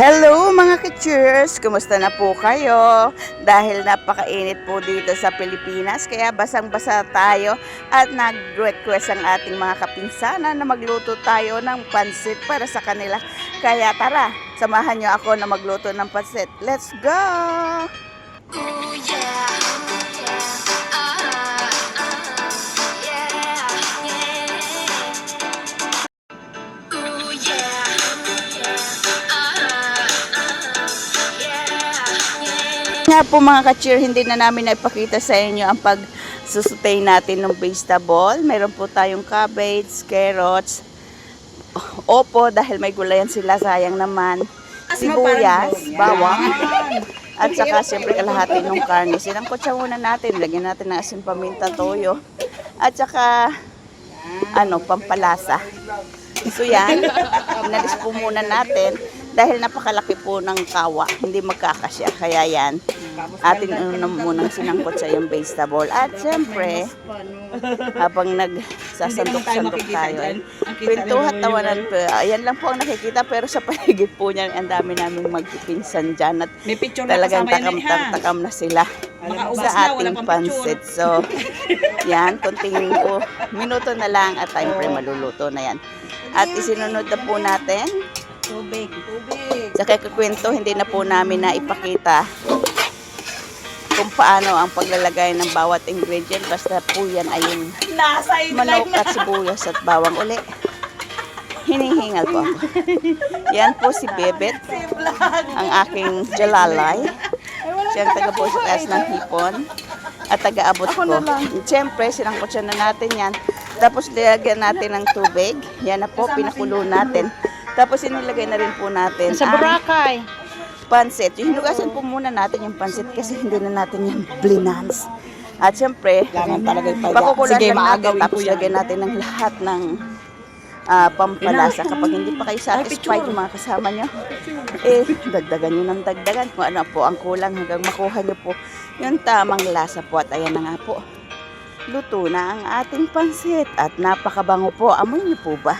Hello mga ka-cheers! Kumusta na po kayo? Dahil napakainit po dito sa Pilipinas, kaya basang-basa tayo at nag-request ang ating mga kapinsanan na magluto tayo ng pansit para sa kanila. Kaya tara, samahan nyo ako na magluto ng pansit. Let's go! Ooh Nga po mga ka-cheer, hindi na namin naipakita sa inyo ang pag-susutay natin ng vegetable. Meron po tayong cabbage, carrots, opo dahil may gulayan sila, sayang naman. Sibuyas, bawang, at saka siyempre kalahati ng karne. Sinangkot siya muna natin, lagyan natin ng asin paminta, toyo, at saka ano, pampalasa. So yan, inalis po muna natin dahil napakalaki po ng kawa, hindi magkakasya. Kaya yan, atin ano muna sinangkot sa yung vegetable. At siyempre, habang nagsasandok-sandok tayo, eh, kwentuhan, tawanan po. Ayan lang po ang nakikita pero sa paligid po niyan, ang dami naming magpipinsan dyan at talagang eh, takam-takam na sila sa ating pansit. So, yan, kunting po, minuto na lang at time frame maluluto na yan. At isinunod na po natin. Tubig. Tubig. Sa kakakwento, hindi na po namin na ipakita kung paano ang paglalagay ng bawat ingredient. Basta po yan ay yung manok at sibuyas at bawang uli. Hinihingal po ako. Yan po si Bebet, ang aking jalalay. Siya ang taga po sa taas ng hipon at taga-abot ko. Siyempre, sinangkot siya na natin yan. Tapos nilagyan natin ng tubig. Yan na po, pinakulo natin. Tapos inilagay na rin po natin Sa ang Boracay. Pansit. Yung hinugasan po muna natin yung pansit kasi hindi na natin yung blinans. At syempre, Kailangan talaga yung pakukulan Sige, lang natin tapos lagyan natin ng lahat ng ah, pampalasa. Kapag hindi pa kayo satisfied yung mga kasama nyo, eh, dagdagan nyo ng dagdagan kung ano po ang kulang hanggang makuha nyo po yung tamang lasa po. At ayan na nga po, luto na ang ating pansit at napakabango po. Amoy nyo po ba?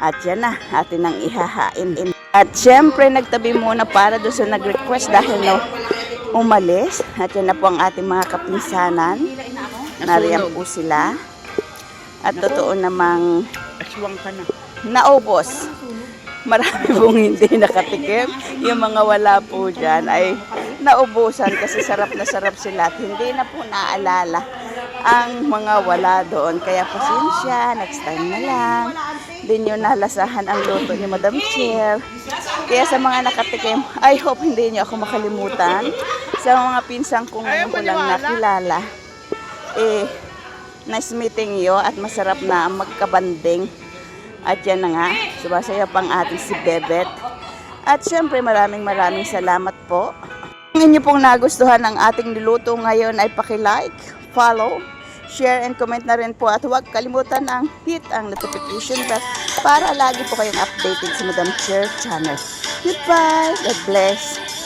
At yan na, atin ang ihahain. At syempre, nagtabi muna para doon sa nag-request dahil no, umalis. At yan na po ang ating mga kapinsanan. Nariyan po sila. At totoo namang naubos. Marami pong hindi nakatikim. Yung mga wala po dyan ay naubusan kasi sarap na sarap sila at hindi na po naalala ang mga wala doon. Kaya pasensya, next time na lang. Hindi nyo nalasahan ang luto ni Madam Chair. Kaya sa mga nakatikim, I hope hindi nyo ako makalimutan. Sa mga pinsang kong ngayon ko lang nakilala, eh, nice meeting you at masarap na magkabanding. At yan na nga, sumasaya pang ating si Bebet. At syempre maraming maraming salamat po. Kung inyo pong nagustuhan ang ating niluto ngayon ay paki-like, follow, share and comment na rin po at huwag kalimutan ang hit ang notification bell para lagi po kayong updated sa Madam Chair channel. Goodbye! God bless!